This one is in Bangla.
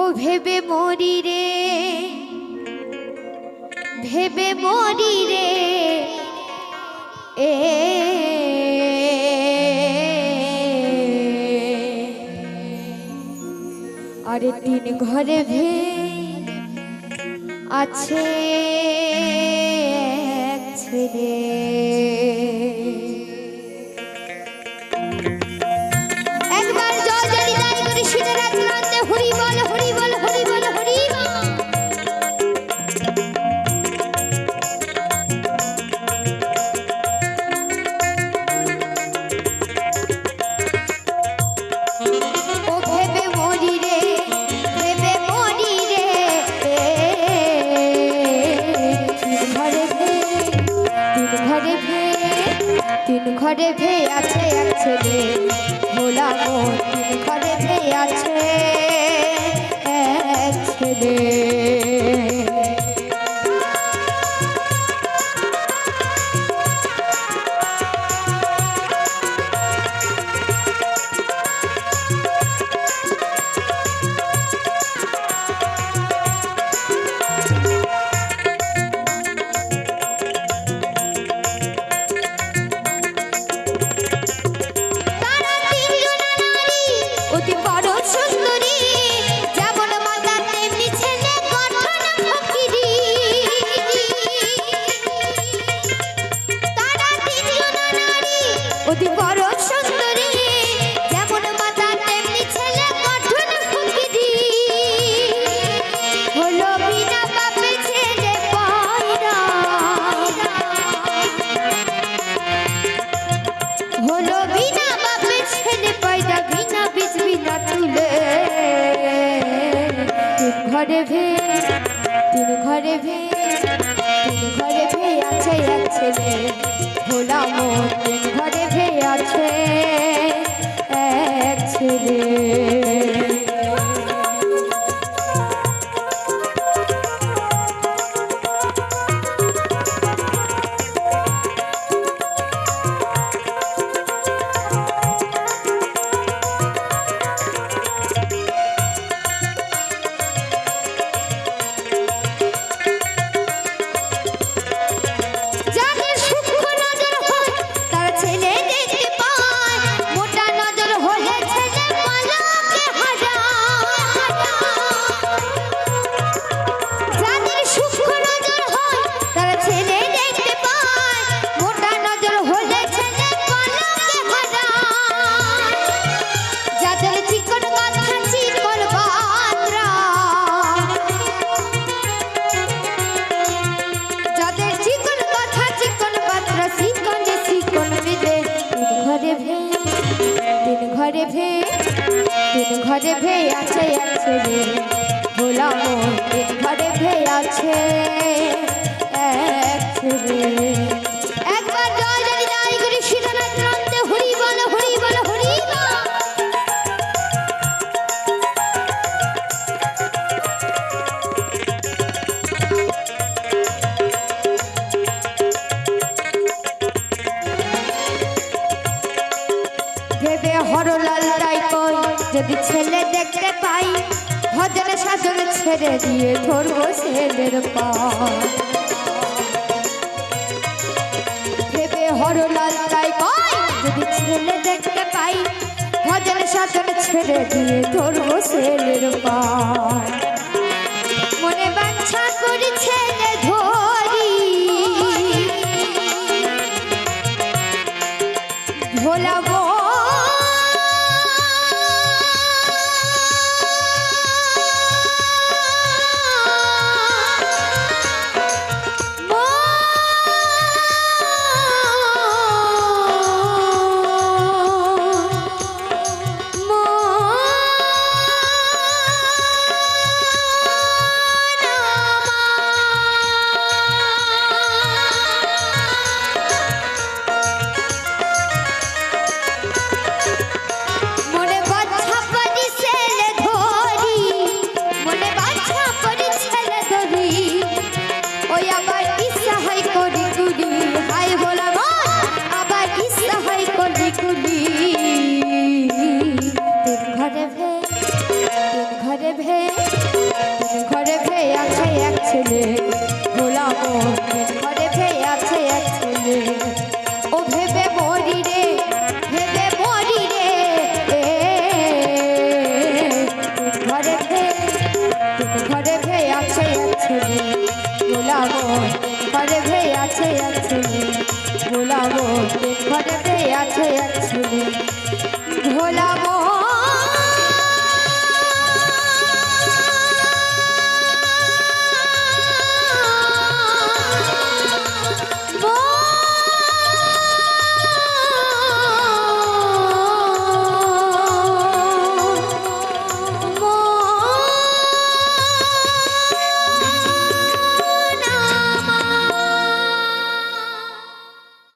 ও ভেবে মরি রে ভেবে মরি রে। এ আরে তিন ঘরে ভে আছে। তিন ঘরে ভে আছে এক ছেলে। ভোলা মন তিন ঘরে ভে আছে এক ছেলে। অতি বড় সুন্দরী। হলো বিনা বাপে ছেলে পয়রা। হলো বিনা বাপে ছেলে পয়দা বিনা বীজ, বিনা ঘরে ভে ঘরে ভে ঘরে ভে আছে এক ছেলে। ভোলা মন ঘরে ভে আছে। ঘরে ভে আছে মন ঘরে ভে আছে একবার যদি ছেলে দেখতে পাই, ভজন সাজন ছেড়ে দিয়ে ধরবো ছেলের ভেবে হরলাল তাই পাই যদি ছেলে দেখতে পাই, ভজন সাজন ছেড়ে দিয়ে ধরবো ছেলের পায় ঘরে ভে আছে এক ছেলে গোলাবো ঘরে ভে আছে এক ছেলে